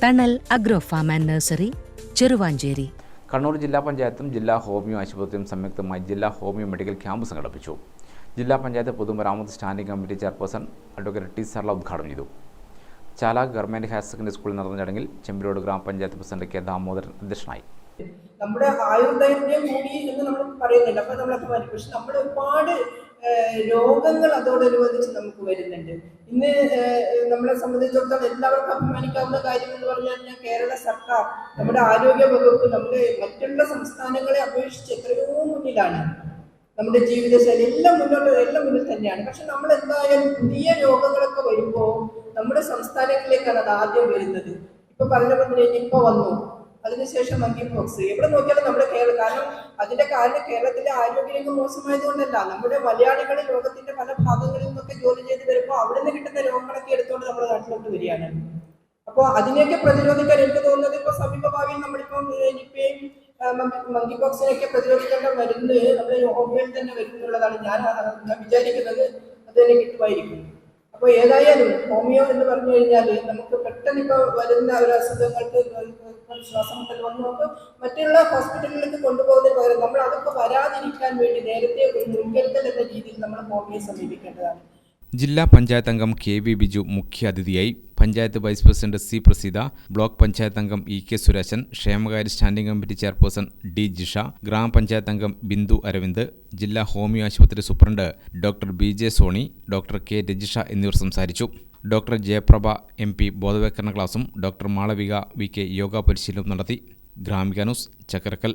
Thanal agro farm and nursery Cheruvancheri. Kannur ജില്ലാ പഞ്ചായത്തും ജില്ലാ ഹോമിയോ ആശുപത്രിയും സംയുക്തമായി ജില്ലാ ഹോമിയോ മെഡിക്കൽ ക്യാമ്പ് സംഘടിപ്പിച്ചു. ജില്ലാ പഞ്ചായത്ത് പൊതുമരാമത്ത് standing committee chairperson advocate T Sarla ഉദ്ഘാടനം ചെയ്തു. ചാല ഗവൺമെന്റ് ഹയർ സെക്കൻഡറി സ്കൂളിൽ നടന്ന ചടങ്ങിൽ ചെമ്പിലോട് ഗ്രാമപഞ്ചായത്ത് പ്രസിഡന്റ് കെ ദാമോദരൻ അധ്യക്ഷനായി. നമ്മുടെ ആയുർദൈർഘ്യം കൂടി എന്ന് നമ്മൾ പറയുന്നില്ല. അപ്പൊ നമ്മളൊക്കെ വരും പക്ഷെ നമ്മൾ ഒരുപാട് രോഗങ്ങൾ അതോടനുബന്ധിച്ച് നമുക്ക് വരുന്നുണ്ട്. ഇന്ന് നമ്മളെ സംബന്ധിച്ചിടത്തോളം എല്ലാവർക്കും അഭിമാനിക്കാവുന്ന കാര്യം എന്ന് പറഞ്ഞാൽ ഞാൻ കേരള സർക്കാർ നമ്മുടെ ആരോഗ്യ വകുപ്പ് നമ്മുടെ മറ്റുള്ള സംസ്ഥാനങ്ങളെ അപേക്ഷിച്ച് എത്രയോ മുന്നിലാണ്. നമ്മുടെ ജീവിതശൈലി എല്ലാം മുന്നോട്ട് എല്ലാം മുന്നിൽ തന്നെയാണ്. പക്ഷെ നമ്മൾ എന്തായാലും പുതിയ രോഗങ്ങളൊക്കെ വരുമ്പോൾ നമ്മുടെ സംസ്ഥാനങ്ങളിലേക്കാണ് അത് ആദ്യം വരുന്നത്. ഇപ്പൊ പറഞ്ഞപ്പോൾ നിപ്പ വന്നു. അതിനുശേഷം മങ്കി പോക്സ് എവിടെ നോക്കിയാലും നമ്മുടെ കേരളം കാരണം അതിന്റെ കാരണം കേരളത്തിലെ ആരോഗ്യരംഗം മോശമായതുകൊണ്ടല്ല. നമ്മുടെ മലയാളികൾ ലോകത്തിന്റെ പല ഭാഗങ്ങളിൽ നിന്നൊക്കെ ജോലി ചെയ്ത് വരുമ്പോൾ അവിടെ നിന്ന് കിട്ടുന്ന രോഗങ്ങളൊക്കെ എടുത്തുകൊണ്ട് നമ്മുടെ നാട്ടിലോട്ട് വരികയാണ്. അപ്പോൾ അതിനെയൊക്കെ പ്രതിരോധിക്കാൻ എനിക്ക് തോന്നുന്നത് ഇപ്പോൾ സമീപ ഭാവിയിൽ നമ്മളിപ്പം നിപ്പയും മങ്കി പോക്സിനെയൊക്കെ പ്രതിരോധിക്കേണ്ട മരുന്ന് നമ്മുടെ ഹോമിയോയിൽ തന്നെ വരുന്നുള്ളതാണ് ഞാൻ വിചാരിക്കുന്നത്. അത് തന്നെ കിട്ടുമായിരിക്കും. അപ്പോൾ ഏതായാലും ഹോമിയോ എന്ന് പറഞ്ഞു കഴിഞ്ഞാൽ നമുക്ക് പെട്ടെന്ന് ഇപ്പോൾ വരുന്ന ഒരു അസുഖങ്ങൾക്ക് ശ്വാസം മുട്ടൽ വന്നു. മറ്റുള്ള ഹോസ്പിറ്റലിലേക്ക് കൊണ്ടുപോകുന്നതിന് പകരം നമ്മൾ അതൊക്കെ വരാതിരിക്കാൻ വേണ്ടി നേരത്തെ ഒരു മുൻകരുതൽ എന്ന രീതിയിൽ നമ്മൾ ഹോമിയോ സമീപിക്കേണ്ടതാണ്. ജില്ലാ പഞ്ചായത്ത് അംഗം കെ വി ബിജു മുഖ്യാതിഥിയായി. Panchayat vice president C Praseetha block panchayat അംഗം ഇ കെ സുരേശൻ ക്ഷേമകാര്യ standing committee chairperson D Jisha ഗ്രാമപഞ്ചായത്ത് അംഗം ബിന്ദു അരവിന്ദ് ജില്ലാ ഹോമിയോ ആശുപത്രി superintendent doctor B J Soni doctor K Rajisha എന്നിവർ സംസാരിച്ചു. ഡോക്ടർ ജയപ്രഭ എം പി ബോധവൽക്കരണ ക്ലാസും doctor Malavika V K yoga പരിശീലനവും നടത്തി. Gramika news Chakkarakkal